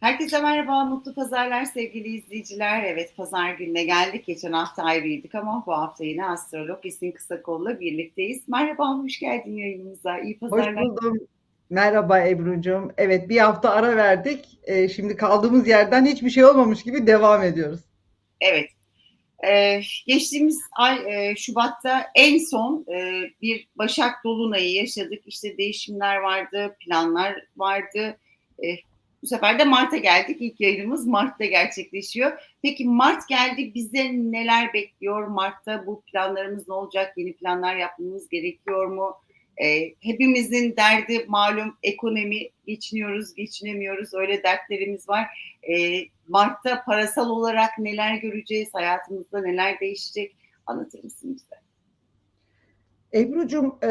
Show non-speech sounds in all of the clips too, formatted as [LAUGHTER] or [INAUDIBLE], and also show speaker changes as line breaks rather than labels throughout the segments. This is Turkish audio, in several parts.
Herkese merhaba, mutlu pazarlar sevgili izleyiciler. Evet, pazar gününe geldik. Geçen hafta ayrıydık ama bu hafta yine astrolog Esin Kısakol'la birlikteyiz. Merhaba, hoş geldin yayınımıza. İyi
Hoş
pazarlar.
buldum. Merhaba Ebru'cum. Evet bir hafta ara verdik. Ee, şimdi kaldığımız yerden hiçbir şey olmamış gibi devam ediyoruz.
Evet, ee, geçtiğimiz ay e, Şubat'ta en son e, bir Başak Dolunay'ı yaşadık. İşte değişimler vardı, planlar vardı. E, bu sefer de Mart'a geldik. İlk yayınımız Mart'ta gerçekleşiyor. Peki Mart geldi, bize neler bekliyor? Mart'ta bu planlarımız ne olacak? Yeni planlar yapmamız gerekiyor mu? E, hepimizin derdi malum ekonomi, geçiniyoruz, geçinemiyoruz, öyle dertlerimiz var. E, Mart'ta parasal olarak neler göreceğiz, hayatımızda neler değişecek anlatır mısın bize?
Ebru'cum e,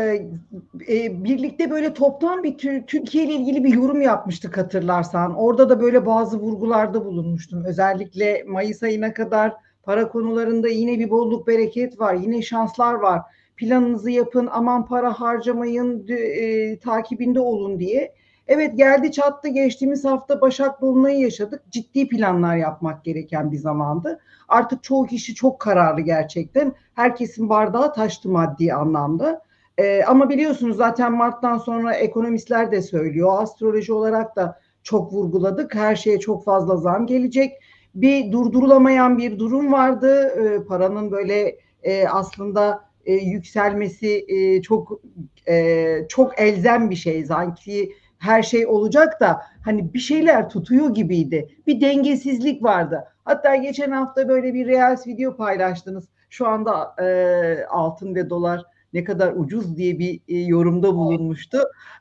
e, birlikte böyle toptan bir Türkiye ile ilgili bir yorum yapmıştık hatırlarsan. Orada da böyle bazı vurgularda bulunmuştum. Özellikle Mayıs ayına kadar para konularında yine bir bolluk bereket var, yine şanslar var. Planınızı yapın, aman para harcamayın, e, takibinde olun diye. Evet geldi çattı geçtiğimiz hafta Başak Dolunay'ı yaşadık. Ciddi planlar yapmak gereken bir zamandı. Artık çoğu kişi çok kararlı gerçekten. Herkesin bardağı taştı maddi anlamda. Ee, ama biliyorsunuz zaten Mart'tan sonra ekonomistler de söylüyor. Astroloji olarak da çok vurguladık. Her şeye çok fazla zam gelecek. Bir durdurulamayan bir durum vardı. Ee, paranın böyle e, aslında e, yükselmesi e, çok e, çok elzem bir şey. Sanki her şey olacak da hani bir şeyler tutuyor gibiydi. Bir dengesizlik vardı. Hatta geçen hafta böyle bir Reels video paylaştınız. Şu anda e, altın ve dolar ne kadar ucuz diye bir e, yorumda bulunmuştu.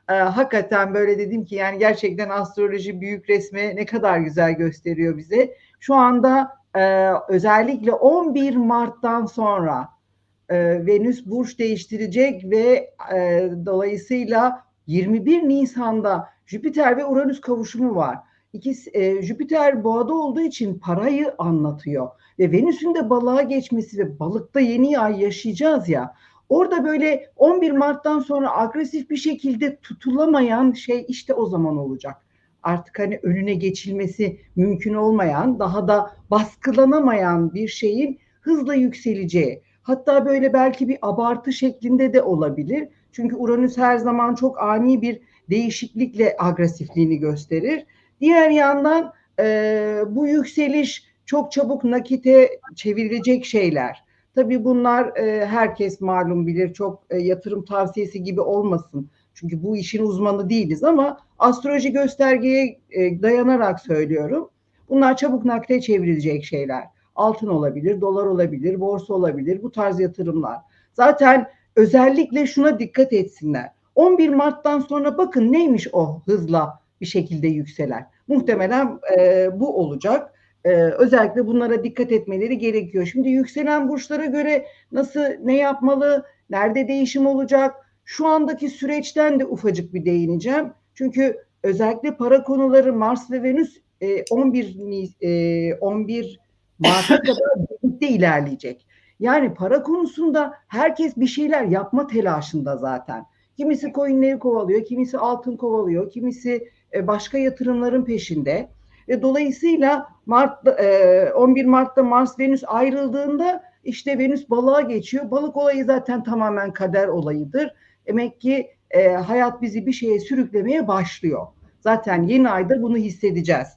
E, hakikaten böyle dedim ki yani gerçekten astroloji büyük resme ne kadar güzel gösteriyor bize. Şu anda e, özellikle 11 Mart'tan sonra e, Venüs burç değiştirecek ve e, dolayısıyla 21 Nisan'da Jüpiter ve Uranüs kavuşumu var. İkisi, e, Jüpiter boğada olduğu için parayı anlatıyor. Ve Venüs'ün de balığa geçmesi ve balıkta yeni ay yaşayacağız ya. Orada böyle 11 Mart'tan sonra agresif bir şekilde tutulamayan şey işte o zaman olacak. Artık hani önüne geçilmesi mümkün olmayan, daha da baskılanamayan bir şeyin hızla yükseleceği. Hatta böyle belki bir abartı şeklinde de olabilir. Çünkü Uranüs her zaman çok ani bir değişiklikle agresifliğini gösterir. Diğer yandan e, bu yükseliş çok çabuk nakite çevrilecek şeyler. Tabii bunlar e, herkes malum bilir çok e, yatırım tavsiyesi gibi olmasın. Çünkü bu işin uzmanı değiliz ama astroloji göstergeye e, dayanarak söylüyorum. Bunlar çabuk nakde çevrilecek şeyler. Altın olabilir, dolar olabilir, borsa olabilir bu tarz yatırımlar. Zaten özellikle şuna dikkat etsinler. 11 Mart'tan sonra bakın neymiş o hızla bir şekilde yükselen. Muhtemelen e, bu olacak. E, özellikle bunlara dikkat etmeleri gerekiyor. Şimdi yükselen burçlara göre nasıl ne yapmalı, nerede değişim olacak? Şu andaki süreçten de ufacık bir değineceğim. Çünkü özellikle para konuları Mars ve Venüs e, 11 e, 11 Mart'a [LAUGHS] kadar birlikte ilerleyecek. Yani para konusunda herkes bir şeyler yapma telaşında zaten. Kimisi coinleri kovalıyor, kimisi altın kovalıyor, kimisi e, başka yatırımların peşinde. E, dolayısıyla Mart 11 e, Mart'ta Mars Venüs ayrıldığında işte Venüs balığa geçiyor. Balık olayı zaten tamamen kader olayıdır. Demek ki hayat bizi bir şeye sürüklemeye başlıyor. Zaten yeni ayda bunu hissedeceğiz.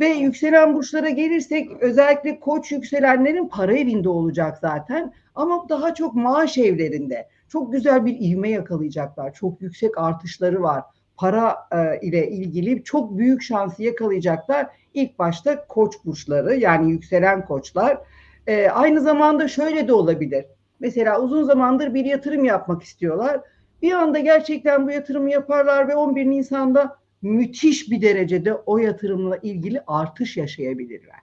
Ve yükselen burçlara gelirsek özellikle koç yükselenlerin para evinde olacak zaten. Ama daha çok maaş evlerinde. Çok güzel bir ivme yakalayacaklar. Çok yüksek artışları var. Para e, ile ilgili çok büyük şansı yakalayacaklar. İlk başta koç burçları yani yükselen koçlar. E, aynı zamanda şöyle de olabilir. Mesela uzun zamandır bir yatırım yapmak istiyorlar. Bir anda gerçekten bu yatırımı yaparlar ve 11 Nisan'da müthiş bir derecede o yatırımla ilgili artış yaşayabilirler.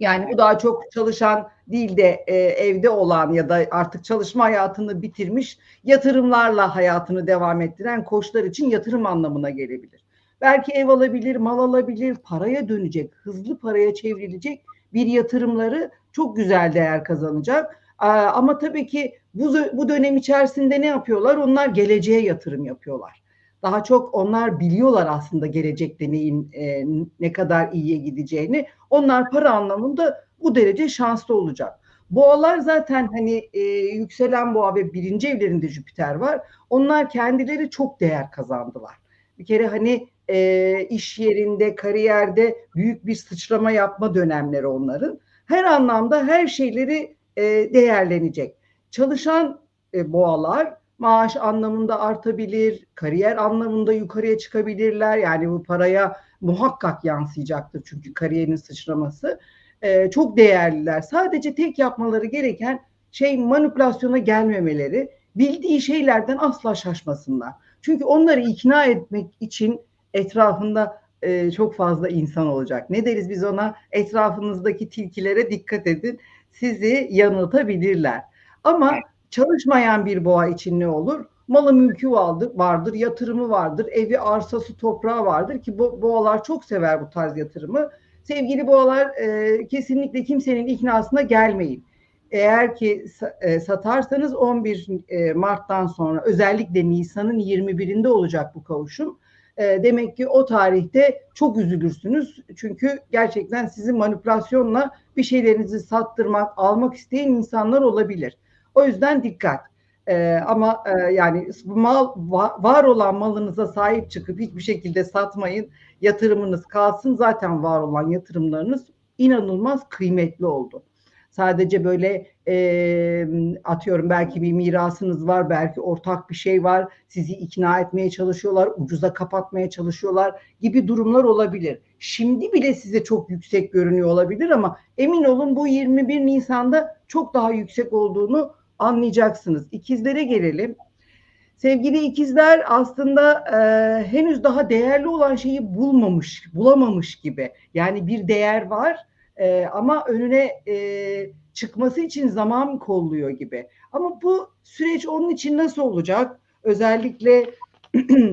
Yani bu daha çok çalışan değil de e, evde olan ya da artık çalışma hayatını bitirmiş yatırımlarla hayatını devam ettiren koçlar için yatırım anlamına gelebilir. Belki ev alabilir, mal alabilir, paraya dönecek, hızlı paraya çevrilecek bir yatırımları çok güzel değer kazanacak. Ama tabii ki bu, bu dönem içerisinde ne yapıyorlar? Onlar geleceğe yatırım yapıyorlar. Daha çok onlar biliyorlar aslında gelecekte neyin e, ne kadar iyiye gideceğini. Onlar para anlamında bu derece şanslı olacak. Boğalar zaten hani e, yükselen boğa ve birinci evlerinde Jüpiter var. Onlar kendileri çok değer kazandılar. Bir kere hani e, iş yerinde, kariyerde büyük bir sıçrama yapma dönemleri onların. Her anlamda her şeyleri e, değerlenecek. Çalışan e, boğalar maaş anlamında artabilir, kariyer anlamında yukarıya çıkabilirler. Yani bu paraya muhakkak yansıyacaktır çünkü kariyerin sıçraması. E, çok değerliler. Sadece tek yapmaları gereken şey manipülasyona gelmemeleri, bildiği şeylerden asla şaşmasınlar. Çünkü onları ikna etmek için etrafında e, çok fazla insan olacak. Ne deriz biz ona? Etrafınızdaki tilkilere dikkat edin. Sizi yanıltabilirler. Ama çalışmayan bir boğa için ne olur? Malı mülkü vardır, vardır, yatırımı vardır, evi, arsası, toprağı vardır ki bo boğalar çok sever bu tarz yatırımı. Sevgili boğalar e, kesinlikle kimsenin iknasına gelmeyin. Eğer ki e, satarsanız 11 e, Mart'tan sonra özellikle Nisan'ın 21'inde olacak bu kavuşum. E, demek ki o tarihte çok üzülürsünüz. Çünkü gerçekten sizi manipülasyonla bir şeylerinizi sattırmak, almak isteyen insanlar olabilir. O yüzden dikkat. Ee, ama e, yani mal va, var olan malınıza sahip çıkıp hiçbir şekilde satmayın. Yatırımınız kalsın. Zaten var olan yatırımlarınız inanılmaz kıymetli oldu. Sadece böyle e, atıyorum belki bir mirasınız var, belki ortak bir şey var. Sizi ikna etmeye çalışıyorlar, ucuza kapatmaya çalışıyorlar gibi durumlar olabilir. Şimdi bile size çok yüksek görünüyor olabilir ama emin olun bu 21 Nisan'da çok daha yüksek olduğunu anlayacaksınız. İkizlere gelelim. Sevgili ikizler aslında e, henüz daha değerli olan şeyi bulmamış, bulamamış gibi. Yani bir değer var e, ama önüne e, çıkması için zaman kolluyor gibi. Ama bu süreç onun için nasıl olacak? Özellikle [CLEARS THROAT]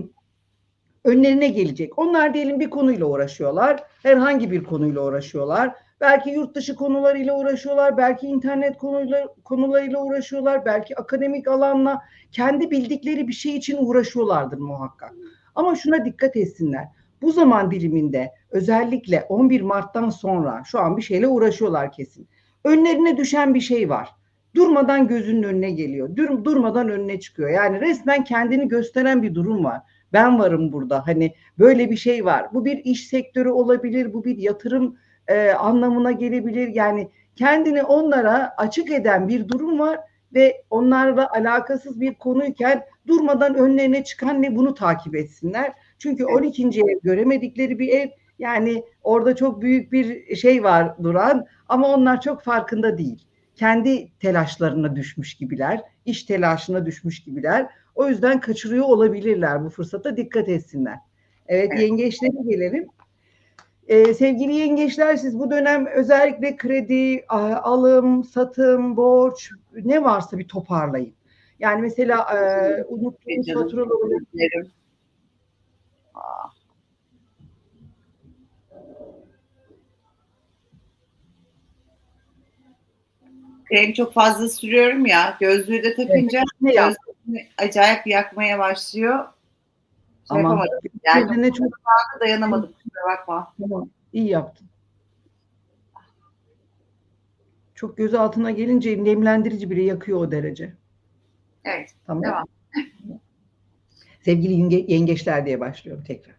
önlerine gelecek. Onlar diyelim bir konuyla uğraşıyorlar. Herhangi bir konuyla uğraşıyorlar Belki yurt dışı konularıyla uğraşıyorlar, belki internet konuyla, konularıyla uğraşıyorlar, belki akademik alanla kendi bildikleri bir şey için uğraşıyorlardır muhakkak. Ama şuna dikkat etsinler. Bu zaman diliminde özellikle 11 Mart'tan sonra şu an bir şeyle uğraşıyorlar kesin. Önlerine düşen bir şey var. Durmadan gözünün önüne geliyor. Dur, durmadan önüne çıkıyor. Yani resmen kendini gösteren bir durum var. Ben varım burada. Hani böyle bir şey var. Bu bir iş sektörü olabilir, bu bir yatırım e, anlamına gelebilir. Yani kendini onlara açık eden bir durum var ve onlarla alakasız bir konuyken durmadan önlerine çıkan ne bunu takip etsinler. Çünkü 12. ev göremedikleri bir ev yani orada çok büyük bir şey var duran ama onlar çok farkında değil. Kendi telaşlarına düşmüş gibiler, iş telaşına düşmüş gibiler. O yüzden kaçırıyor olabilirler bu fırsata dikkat etsinler. Evet, evet. yengeçlere gelelim. Ee, sevgili yengeçler siz bu dönem özellikle kredi, alım, satım, borç ne varsa bir toparlayın. Yani mesela e, unuttuğunuz faturaları
Krem çok fazla sürüyorum ya. Gözlüğü de takınca evet, gözlüğünü acayip yakmaya başlıyor. Şey
Ama
yapamadım. Yani
çok
dayanamadım. Kusura bakma.
Tamam. İyi yaptın. Çok göz altına gelince nemlendirici bile yakıyor o derece.
Evet.
Tamam.
Devam. [LAUGHS]
Sevgili yenge, yengeçler diye başlıyorum tekrar.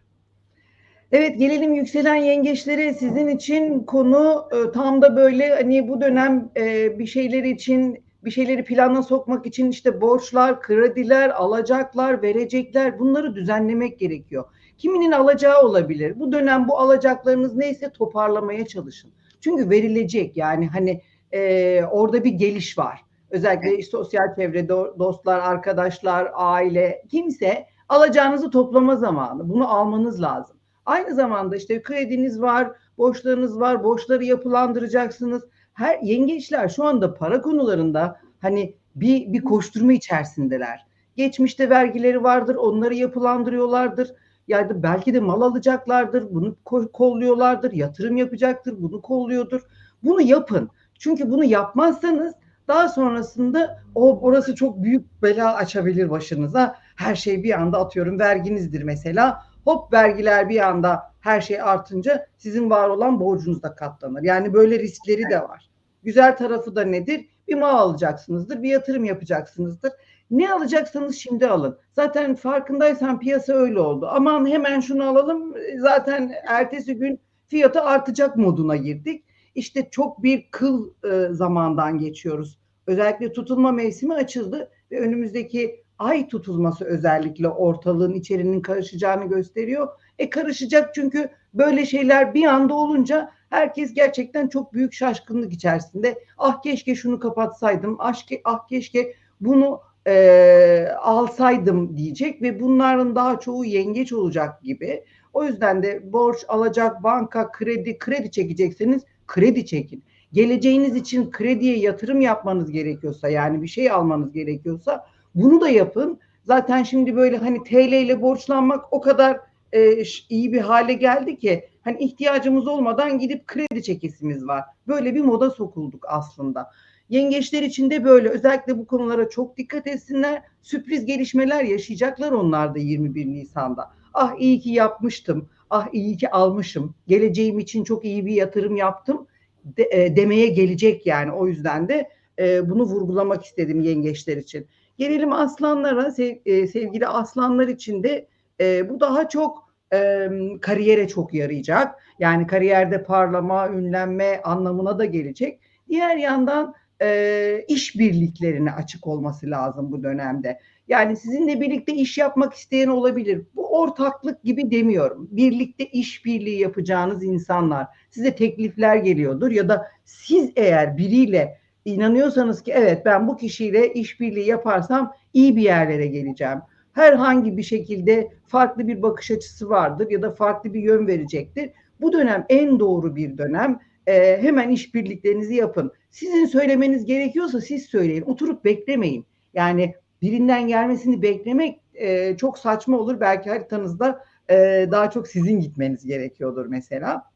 Evet gelelim yükselen yengeçlere. Sizin için konu e, tam da böyle hani bu dönem e, bir şeyler için bir şeyleri plana sokmak için işte borçlar, krediler, alacaklar, verecekler bunları düzenlemek gerekiyor. Kiminin alacağı olabilir. Bu dönem bu alacaklarınız neyse toparlamaya çalışın. Çünkü verilecek yani hani e, orada bir geliş var. Özellikle işte sosyal çevre, dostlar, arkadaşlar, aile, kimse alacağınızı toplama zamanı. Bunu almanız lazım. Aynı zamanda işte krediniz var, borçlarınız var, borçları yapılandıracaksınız. Her yengeçler şu anda para konularında hani bir bir koşturma içerisindeler. Geçmişte vergileri vardır, onları yapılandırıyorlardır. Yani belki de mal alacaklardır, bunu kolluyorlardır, yatırım yapacaktır, bunu kolluyordur. Bunu yapın. Çünkü bunu yapmazsanız daha sonrasında o orası çok büyük bela açabilir başınıza. her şey bir anda atıyorum verginizdir mesela. Hop vergiler bir anda her şey artınca sizin var olan borcunuz da katlanır. Yani böyle riskleri de var. Güzel tarafı da nedir? Bir mal alacaksınızdır, bir yatırım yapacaksınızdır. Ne alacaksanız şimdi alın. Zaten farkındaysan piyasa öyle oldu. Aman hemen şunu alalım. Zaten ertesi gün fiyatı artacak moduna girdik. İşte çok bir kıl e, zamandan geçiyoruz. Özellikle tutulma mevsimi açıldı ve önümüzdeki ay tutulması özellikle ortalığın içerinin karışacağını gösteriyor. E karışacak çünkü böyle şeyler bir anda olunca herkes gerçekten çok büyük şaşkınlık içerisinde. Ah keşke şunu kapatsaydım, ah, ah keşke bunu e, alsaydım diyecek ve bunların daha çoğu yengeç olacak gibi. O yüzden de borç alacak banka, kredi, kredi çekecekseniz kredi çekin. Geleceğiniz için krediye yatırım yapmanız gerekiyorsa yani bir şey almanız gerekiyorsa bunu da yapın. Zaten şimdi böyle hani TL ile borçlanmak o kadar e, iyi bir hale geldi ki hani ihtiyacımız olmadan gidip kredi çekesimiz var. Böyle bir moda sokulduk aslında. Yengeçler için de böyle özellikle bu konulara çok dikkat etsinler. Sürpriz gelişmeler yaşayacaklar onlar da 21 Nisan'da. Ah iyi ki yapmıştım. Ah iyi ki almışım. Geleceğim için çok iyi bir yatırım yaptım de, e, demeye gelecek yani. O yüzden de e, bunu vurgulamak istedim yengeçler için. Gelelim aslanlara, sev, e, sevgili aslanlar için de e, bu daha çok e, kariyere çok yarayacak. Yani kariyerde parlama, ünlenme anlamına da gelecek. Diğer yandan e, iş birliklerine açık olması lazım bu dönemde. Yani sizinle birlikte iş yapmak isteyen olabilir. Bu ortaklık gibi demiyorum. Birlikte iş birliği yapacağınız insanlar size teklifler geliyordur ya da siz eğer biriyle inanıyorsanız ki evet ben bu kişiyle işbirliği yaparsam iyi bir yerlere geleceğim. Herhangi bir şekilde farklı bir bakış açısı vardır ya da farklı bir yön verecektir. Bu dönem en doğru bir dönem. Ee, hemen işbirliklerinizi yapın. Sizin söylemeniz gerekiyorsa siz söyleyin. Oturup beklemeyin. Yani birinden gelmesini beklemek e, çok saçma olur. Belki haritanızda e, daha çok sizin gitmeniz gerekiyordur mesela.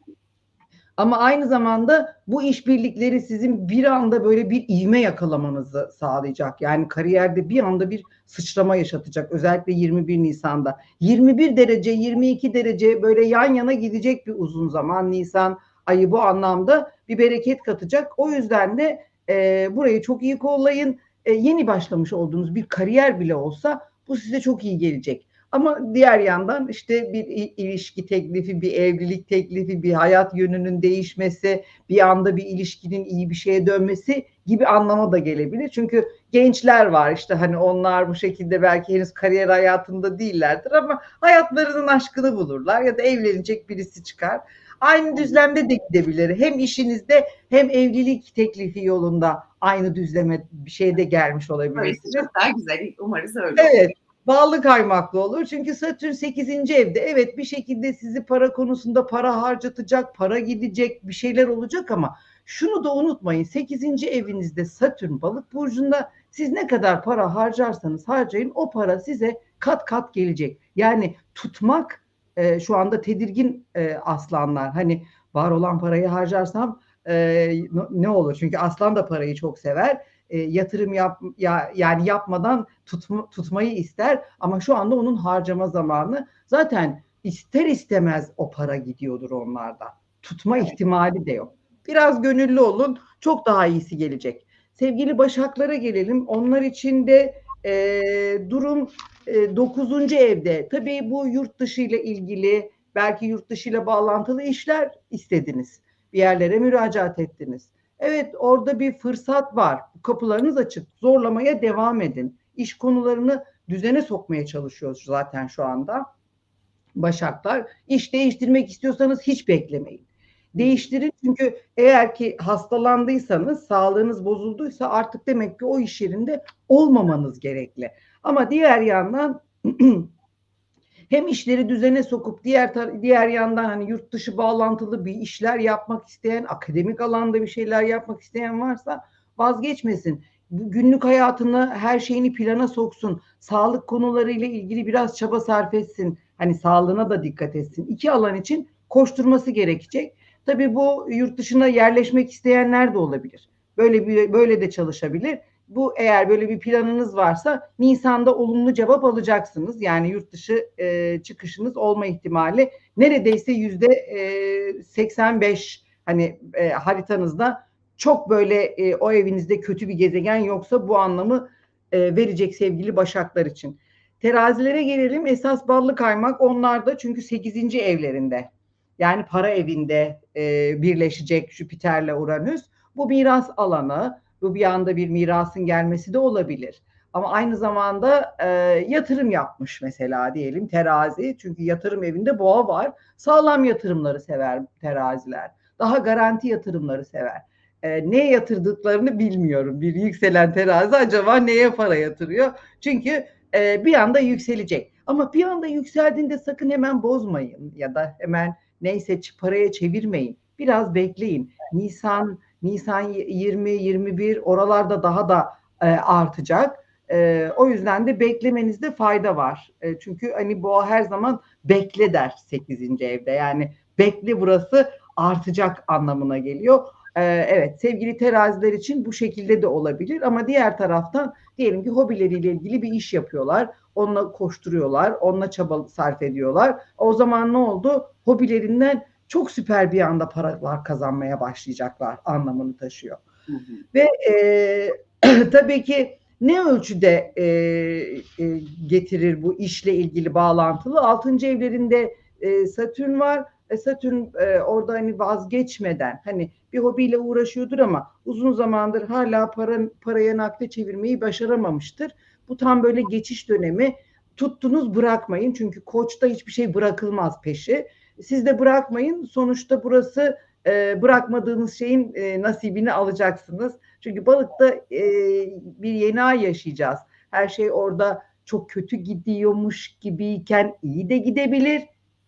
Ama aynı zamanda bu işbirlikleri sizin bir anda böyle bir ivme yakalamanızı sağlayacak. Yani kariyerde bir anda bir sıçrama yaşatacak. Özellikle 21 Nisan'da. 21 derece, 22 derece böyle yan yana gidecek bir uzun zaman Nisan ayı bu anlamda bir bereket katacak. O yüzden de e, burayı çok iyi kollayın. E, yeni başlamış olduğunuz bir kariyer bile olsa bu size çok iyi gelecek. Ama diğer yandan işte bir ilişki teklifi, bir evlilik teklifi, bir hayat yönünün değişmesi, bir anda bir ilişkinin iyi bir şeye dönmesi gibi anlama da gelebilir. Çünkü gençler var işte hani onlar bu şekilde belki henüz kariyer hayatında değillerdir ama hayatlarının aşkını bulurlar ya da evlenecek birisi çıkar. Aynı düzlemde de gidebilir. Hem işinizde hem evlilik teklifi yolunda aynı düzleme bir şeyde gelmiş olabilirsiniz.
Çok daha güzel. Umarız öyle.
Evet bağlı kaymaklı olur. Çünkü Satürn 8. evde evet bir şekilde sizi para konusunda para harcatacak, para gidecek, bir şeyler olacak ama şunu da unutmayın. 8. evinizde Satürn balık burcunda siz ne kadar para harcarsanız harcayın o para size kat kat gelecek. Yani tutmak e, şu anda tedirgin e, aslanlar. Hani var olan parayı harcarsam e, ne olur? Çünkü aslan da parayı çok sever e, yatırım yap ya yani yapmadan tutma, tutmayı ister ama şu anda onun harcama zamanı zaten ister istemez o para gidiyordur onlarda. Tutma ihtimali de yok. Biraz gönüllü olun. Çok daha iyisi gelecek. Sevgili Başaklara gelelim. Onlar için de e, durum e, 9. evde. Tabii bu yurt dışı ile ilgili belki yurt dışı ile bağlantılı işler istediniz. Bir yerlere müracaat ettiniz. Evet orada bir fırsat var. Kapılarınız açık. Zorlamaya devam edin. İş konularını düzene sokmaya çalışıyoruz zaten şu anda. Başaklar. İş değiştirmek istiyorsanız hiç beklemeyin. Değiştirin çünkü eğer ki hastalandıysanız, sağlığınız bozulduysa artık demek ki o iş yerinde olmamanız gerekli. Ama diğer yandan [CLEARS THROAT] hem işleri düzene sokup diğer diğer yandan hani yurt dışı bağlantılı bir işler yapmak isteyen, akademik alanda bir şeyler yapmak isteyen varsa vazgeçmesin. Günlük hayatını her şeyini plana soksun. Sağlık konularıyla ilgili biraz çaba sarf etsin. Hani sağlığına da dikkat etsin. İki alan için koşturması gerekecek. Tabii bu yurt dışına yerleşmek isteyenler de olabilir. Böyle bir böyle de çalışabilir. Bu eğer böyle bir planınız varsa Nisan'da olumlu cevap alacaksınız. Yani yurt dışı e, çıkışınız olma ihtimali neredeyse yüzde e, 85 hani e, haritanızda çok böyle e, o evinizde kötü bir gezegen yoksa bu anlamı e, verecek sevgili Başaklar için. Terazilere gelelim. Esas ballı kaymak onlarda çünkü 8. evlerinde. Yani para evinde e, birleşecek Jüpiter'le Uranüs. Bu miras alanı, bu bir anda bir mirasın gelmesi de olabilir. Ama aynı zamanda e, yatırım yapmış mesela diyelim terazi. Çünkü yatırım evinde boğa var. Sağlam yatırımları sever teraziler. Daha garanti yatırımları sever. E, neye yatırdıklarını bilmiyorum. Bir yükselen terazi acaba neye para yatırıyor? Çünkü e, bir anda yükselecek. Ama bir anda yükseldiğinde sakın hemen bozmayın ya da hemen neyse paraya çevirmeyin. Biraz bekleyin. Nisan Nisan 20 21 oralarda daha da e, artacak. E, o yüzden de beklemenizde fayda var. E, çünkü hani boğa her zaman bekle der 8. evde. Yani bekle burası artacak anlamına geliyor. E, evet sevgili teraziler için bu şekilde de olabilir ama diğer taraftan diyelim ki hobileriyle ilgili bir iş yapıyorlar. Onunla koşturuyorlar, onunla çaba sarf ediyorlar. O zaman ne oldu? Hobilerinden çok süper bir anda paralar kazanmaya başlayacaklar anlamını taşıyor. Hı hı. Ve e, [CLEARS THROAT] tabii ki ne ölçüde e, e, getirir bu işle ilgili bağlantılı? Altıncı evlerinde e, Satürn var. E, Satürn e, orada hani vazgeçmeden hani bir hobiyle uğraşıyordur ama uzun zamandır hala para, paraya nakde çevirmeyi başaramamıştır. Bu tam böyle geçiş dönemi. Tuttunuz bırakmayın çünkü koçta hiçbir şey bırakılmaz peşi. Siz de bırakmayın. Sonuçta burası e, bırakmadığınız şeyin e, nasibini alacaksınız. Çünkü balıkta e, bir yeni ay yaşayacağız. Her şey orada çok kötü gidiyormuş gibiyken iyi de gidebilir.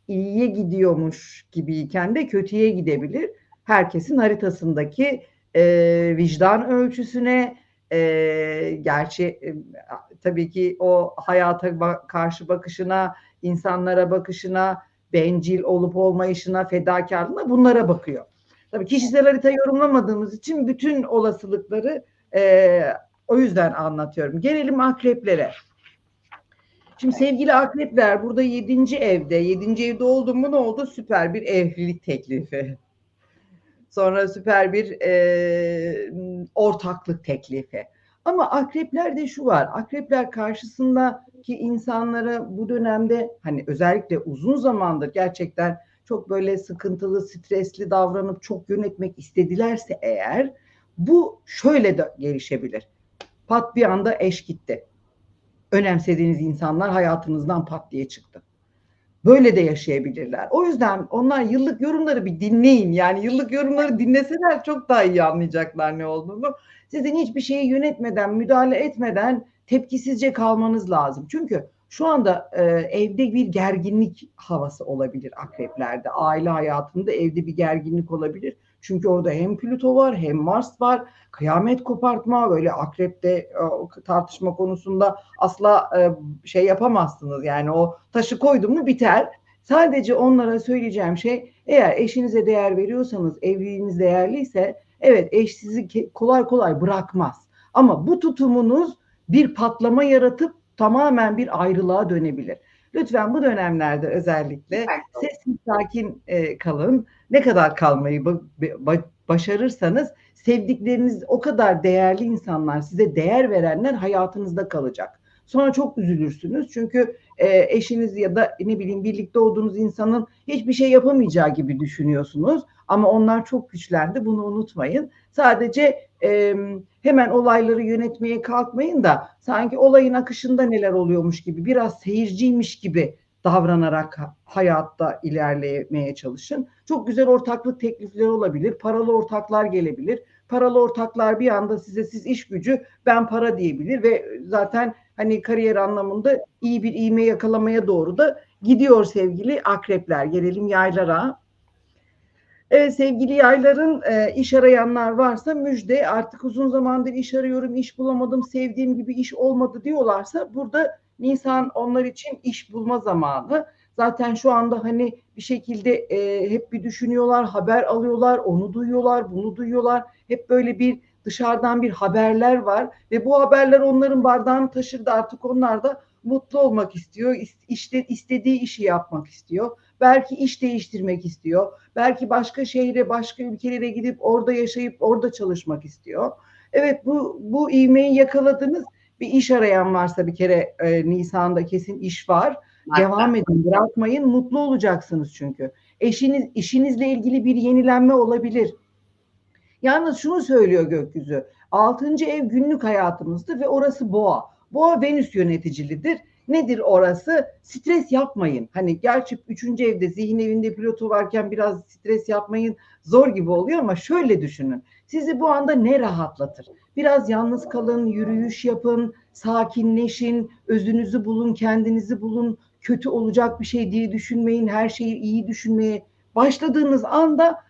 İyiye gidiyormuş gibiyken de kötüye gidebilir. Herkesin haritasındaki e, vicdan ölçüsüne, e, gerçi e, tabii ki o hayata ba- karşı bakışına, insanlara bakışına, bencil olup olmayışına, fedakarlığına bunlara bakıyor. Tabii kişisel harita yorumlamadığımız için bütün olasılıkları e, o yüzden anlatıyorum. Gelelim akreplere. Şimdi sevgili akrepler burada yedinci evde, yedinci evde oldu mu ne oldu? Süper bir evlilik teklifi. Sonra süper bir e, ortaklık teklifi. Ama akreplerde şu var. Akrepler karşısındaki insanlara bu dönemde hani özellikle uzun zamandır gerçekten çok böyle sıkıntılı, stresli davranıp çok yönetmek istedilerse eğer bu şöyle de gelişebilir. Pat bir anda eş gitti. Önemsediğiniz insanlar hayatınızdan pat diye çıktı. Böyle de yaşayabilirler. O yüzden onlar yıllık yorumları bir dinleyin. Yani yıllık yorumları dinleseler çok daha iyi anlayacaklar ne olduğunu. Sizin hiçbir şeyi yönetmeden, müdahale etmeden tepkisizce kalmanız lazım. Çünkü şu anda e, evde bir gerginlik havası olabilir akreplerde. Aile hayatında evde bir gerginlik olabilir. Çünkü orada hem Plüto var hem Mars var. Kıyamet kopartma böyle akrepte e, tartışma konusunda asla e, şey yapamazsınız. Yani o taşı koydum mu biter. Sadece onlara söyleyeceğim şey eğer eşinize değer veriyorsanız evliliğiniz değerliyse evet eş sizi kolay kolay bırakmaz. Ama bu tutumunuz bir patlama yaratıp tamamen bir ayrılığa dönebilir. Lütfen bu dönemlerde özellikle sessiz sakin e, kalın. Ne kadar kalmayı ba- başarırsanız sevdikleriniz o kadar değerli insanlar, size değer verenler hayatınızda kalacak. Sonra çok üzülürsünüz çünkü e, eşiniz ya da ne bileyim birlikte olduğunuz insanın hiçbir şey yapamayacağı gibi düşünüyorsunuz. Ama onlar çok güçlendi bunu unutmayın. Sadece hemen olayları yönetmeye kalkmayın da sanki olayın akışında neler oluyormuş gibi biraz seyirciymiş gibi davranarak hayatta ilerlemeye çalışın. Çok güzel ortaklık teklifleri olabilir. Paralı ortaklar gelebilir. Paralı ortaklar bir anda size siz iş gücü ben para diyebilir ve zaten hani kariyer anlamında iyi bir iğme yakalamaya doğru da gidiyor sevgili akrepler. Gelelim yaylara. Evet sevgili yayların e, iş arayanlar varsa müjde artık uzun zamandır iş arıyorum, iş bulamadım, sevdiğim gibi iş olmadı diyorlarsa burada Nisan onlar için iş bulma zamanı. Zaten şu anda hani bir şekilde e, hep bir düşünüyorlar, haber alıyorlar, onu duyuyorlar, bunu duyuyorlar. Hep böyle bir dışarıdan bir haberler var ve bu haberler onların bardağını taşırdı artık onlar da mutlu olmak istiyor. İşte istediği işi yapmak istiyor. Belki iş değiştirmek istiyor. Belki başka şehre, başka ülkelere gidip orada yaşayıp orada çalışmak istiyor. Evet bu bu ivmeyi yakaladınız. Bir iş arayan varsa bir kere e, Nisan'da kesin iş var. Hatta. Devam edin, bırakmayın. Mutlu olacaksınız çünkü. Eşiniz işinizle ilgili bir yenilenme olabilir. Yalnız şunu söylüyor gökyüzü. Altıncı ev günlük hayatımızdı ve orası boğa. Boğa Venüs yöneticilidir. Nedir orası? Stres yapmayın. Hani gerçi üçüncü evde zihin evinde pilotu varken biraz stres yapmayın zor gibi oluyor ama şöyle düşünün. Sizi bu anda ne rahatlatır? Biraz yalnız kalın, yürüyüş yapın, sakinleşin, özünüzü bulun, kendinizi bulun. Kötü olacak bir şey diye düşünmeyin, her şeyi iyi düşünmeye başladığınız anda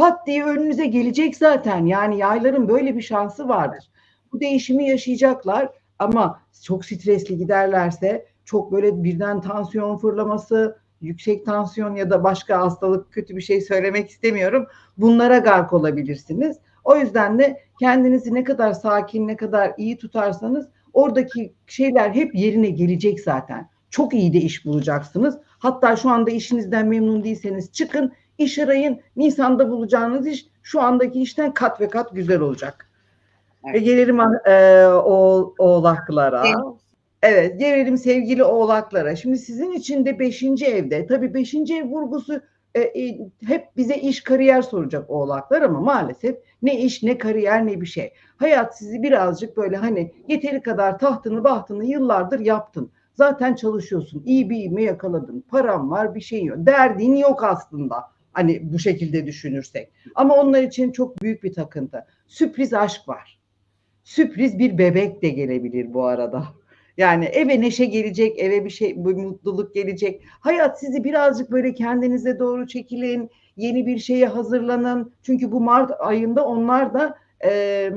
pat diye önünüze gelecek zaten. Yani yayların böyle bir şansı vardır. Bu değişimi yaşayacaklar ama çok stresli giderlerse çok böyle birden tansiyon fırlaması, yüksek tansiyon ya da başka hastalık kötü bir şey söylemek istemiyorum. Bunlara gark olabilirsiniz. O yüzden de kendinizi ne kadar sakin, ne kadar iyi tutarsanız oradaki şeyler hep yerine gelecek zaten. Çok iyi de iş bulacaksınız. Hatta şu anda işinizden memnun değilseniz çıkın, iş arayın. Nisan'da bulacağınız iş şu andaki işten kat ve kat güzel olacak. Evet. Ve gelelim e, o, oğlaklara. Evet. Evet, gelelim sevgili oğlaklara. Şimdi sizin için de beşinci evde, tabii beşinci ev vurgusu e, e, hep bize iş kariyer soracak oğlaklar ama maalesef ne iş ne kariyer ne bir şey. Hayat sizi birazcık böyle hani yeteri kadar tahtını bahtını yıllardır yaptın. Zaten çalışıyorsun. iyi bir ivme yakaladın. Param var bir şey yok. Derdin yok aslında. Hani bu şekilde düşünürsek. Ama onlar için çok büyük bir takıntı. Sürpriz aşk var. Sürpriz bir bebek de gelebilir bu arada. [LAUGHS] Yani eve neşe gelecek, eve bir şey, bir mutluluk gelecek. Hayat sizi birazcık böyle kendinize doğru çekilin, yeni bir şeye hazırlanın. Çünkü bu Mart ayında onlar da e,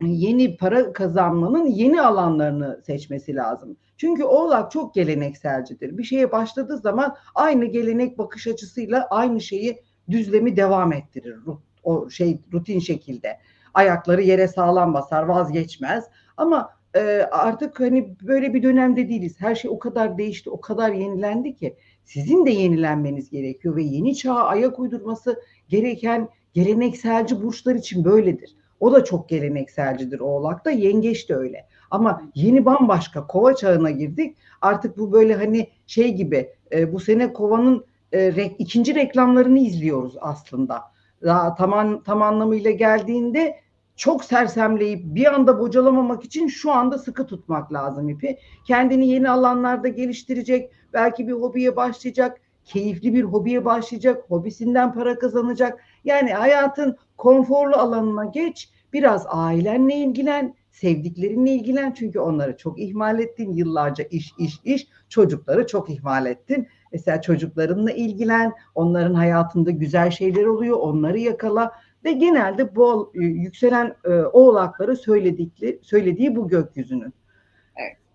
yeni para kazanmanın yeni alanlarını seçmesi lazım. Çünkü Oğlak çok gelenekselcidir. Bir şeye başladığı zaman aynı gelenek bakış açısıyla aynı şeyi düzlemi devam ettirir. O şey rutin şekilde. Ayakları yere sağlam basar, vazgeçmez. Ama e, artık hani böyle bir dönemde değiliz. Her şey o kadar değişti, o kadar yenilendi ki sizin de yenilenmeniz gerekiyor ve yeni çağa ayak uydurması gereken gelenekselci burçlar için böyledir. O da çok gelenekselcidir Oğlak'ta, Yengeç de öyle. Ama yeni bambaşka kova çağına girdik. Artık bu böyle hani şey gibi e, bu sene kovanın e, re, ikinci reklamlarını izliyoruz aslında. Daha tam, tam anlamıyla geldiğinde çok sersemleyip bir anda bocalamamak için şu anda sıkı tutmak lazım ipi. Kendini yeni alanlarda geliştirecek, belki bir hobiye başlayacak, keyifli bir hobiye başlayacak, hobisinden para kazanacak. Yani hayatın konforlu alanına geç, biraz ailenle ilgilen, sevdiklerinle ilgilen çünkü onları çok ihmal ettin. Yıllarca iş, iş, iş. Çocukları çok ihmal ettin. Mesela çocuklarınla ilgilen, onların hayatında güzel şeyler oluyor, onları yakala ve genelde bu e, yükselen e, oğlakları söyledikleri söylediği bu gökyüzünün.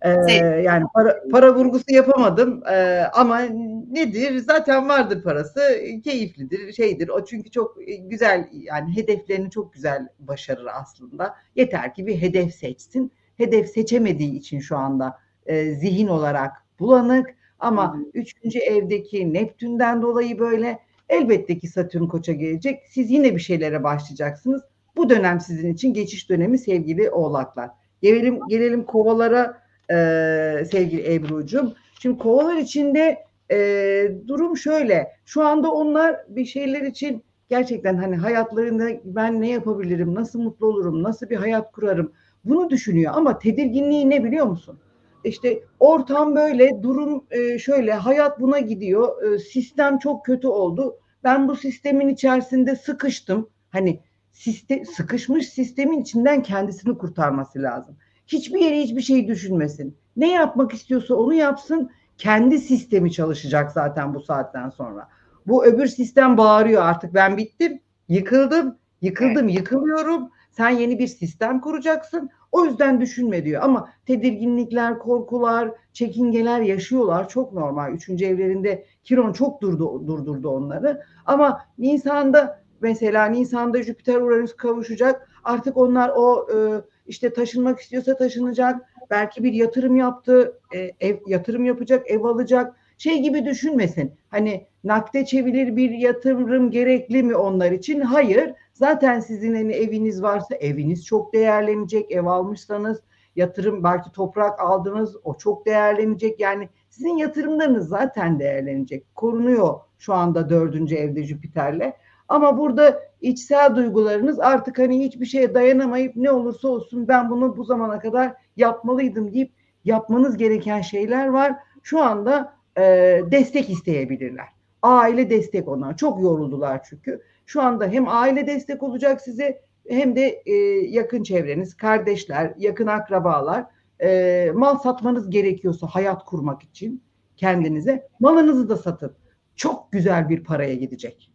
Ee, yani para, para vurgusu yapamadım ee, ama nedir? Zaten vardır parası keyiflidir şeydir. O çünkü çok güzel yani hedeflerini çok güzel başarır aslında. Yeter ki bir hedef seçsin. Hedef seçemediği için şu anda e, zihin olarak bulanık. Ama Hı. üçüncü evdeki Neptün'den dolayı böyle elbette ki Satürn koça gelecek. Siz yine bir şeylere başlayacaksınız. Bu dönem sizin için geçiş dönemi sevgili oğlaklar. Gelelim gelelim kovalara e, sevgili Ebru'cum. Şimdi kovalar içinde e, durum şöyle. Şu anda onlar bir şeyler için gerçekten hani hayatlarında ben ne yapabilirim, nasıl mutlu olurum, nasıl bir hayat kurarım bunu düşünüyor. Ama tedirginliği ne biliyor musun? İşte ortam böyle, durum e, şöyle, hayat buna gidiyor, e, sistem çok kötü oldu. Ben bu sistemin içerisinde sıkıştım. Hani sistem, sıkışmış sistemin içinden kendisini kurtarması lazım. Hiçbir yere hiçbir şey düşünmesin. Ne yapmak istiyorsa onu yapsın. Kendi sistemi çalışacak zaten bu saatten sonra. Bu öbür sistem bağırıyor artık ben bittim, yıkıldım, yıkıldım, evet. yıkılıyorum. Sen yeni bir sistem kuracaksın. O yüzden düşünme diyor. Ama tedirginlikler, korkular, çekingeler yaşıyorlar. Çok normal. Üçüncü evlerinde Kiron çok durdu, durdurdu onları. Ama Nisan'da mesela Nisan'da Jüpiter Uranüs kavuşacak. Artık onlar o e, işte taşınmak istiyorsa taşınacak. Belki bir yatırım yaptı, e, ev yatırım yapacak, ev alacak. Şey gibi düşünmesin. Hani nakde çevirir bir yatırım gerekli mi onlar için? Hayır. Zaten sizin hani eviniz varsa eviniz çok değerlenecek. Ev almışsanız yatırım belki toprak aldınız o çok değerlenecek. Yani sizin yatırımlarınız zaten değerlenecek. Korunuyor şu anda dördüncü evde Jüpiter'le. Ama burada içsel duygularınız artık hani hiçbir şeye dayanamayıp ne olursa olsun ben bunu bu zamana kadar yapmalıydım deyip yapmanız gereken şeyler var. Şu anda e, destek isteyebilirler. Aile destek onlar. Çok yoruldular çünkü. Şu anda hem aile destek olacak size hem de e, yakın çevreniz, kardeşler, yakın akrabalar e, mal satmanız gerekiyorsa hayat kurmak için kendinize malınızı da satın. Çok güzel bir paraya gidecek.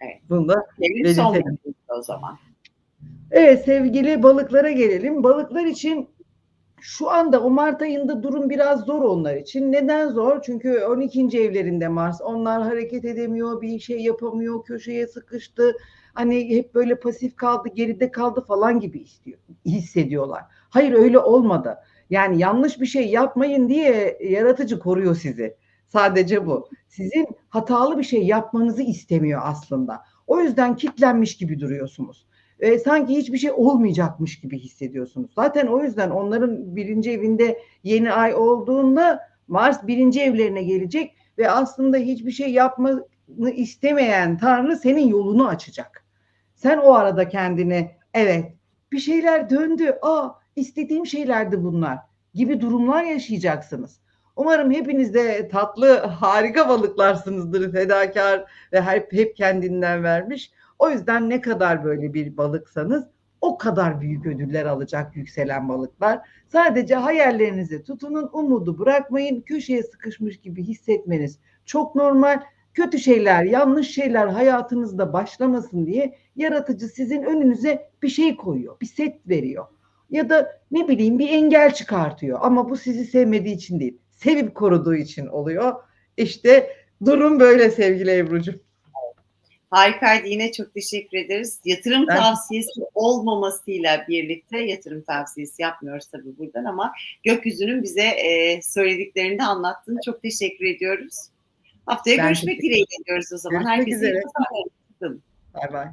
Evet.
Bunu da belirtelim.
o zaman.
Evet sevgili balıklara gelelim. Balıklar için şu anda o Mart ayında durum biraz zor onlar için. Neden zor? Çünkü 12. evlerinde Mars. Onlar hareket edemiyor, bir şey yapamıyor, köşeye sıkıştı. Hani hep böyle pasif kaldı, geride kaldı falan gibi istiyor, hissediyorlar. Hayır öyle olmadı. Yani yanlış bir şey yapmayın diye yaratıcı koruyor sizi. Sadece bu. Sizin hatalı bir şey yapmanızı istemiyor aslında. O yüzden kitlenmiş gibi duruyorsunuz e, sanki hiçbir şey olmayacakmış gibi hissediyorsunuz. Zaten o yüzden onların birinci evinde yeni ay olduğunda Mars birinci evlerine gelecek ve aslında hiçbir şey yapmanı istemeyen Tanrı senin yolunu açacak. Sen o arada kendine evet bir şeyler döndü. Aa istediğim şeylerdi bunlar gibi durumlar yaşayacaksınız. Umarım hepiniz de tatlı, harika balıklarsınızdır, fedakar ve hep, hep kendinden vermiş. O yüzden ne kadar böyle bir balıksanız o kadar büyük ödüller alacak yükselen balıklar. Sadece hayallerinize tutunun, umudu bırakmayın. Köşeye sıkışmış gibi hissetmeniz çok normal. Kötü şeyler, yanlış şeyler hayatınızda başlamasın diye yaratıcı sizin önünüze bir şey koyuyor, bir set veriyor. Ya da ne bileyim bir engel çıkartıyor ama bu sizi sevmediği için değil, sevip koruduğu için oluyor. İşte durum böyle sevgili Ebru'cum.
Harikaydı. Yine çok teşekkür ederiz. Yatırım
Ben-
tavsiyesi olmamasıyla birlikte yatırım tavsiyesi yapmıyoruz tabii buradan ama gökyüzünün bize e, söylediklerini de anlattın. Çok teşekkür ediyoruz. Haftaya
Ben
görüşmek dileğiyle diyoruz o zaman.
Görüşmek
Herkese iyi
üzere.
pazarlar.
Bay bay.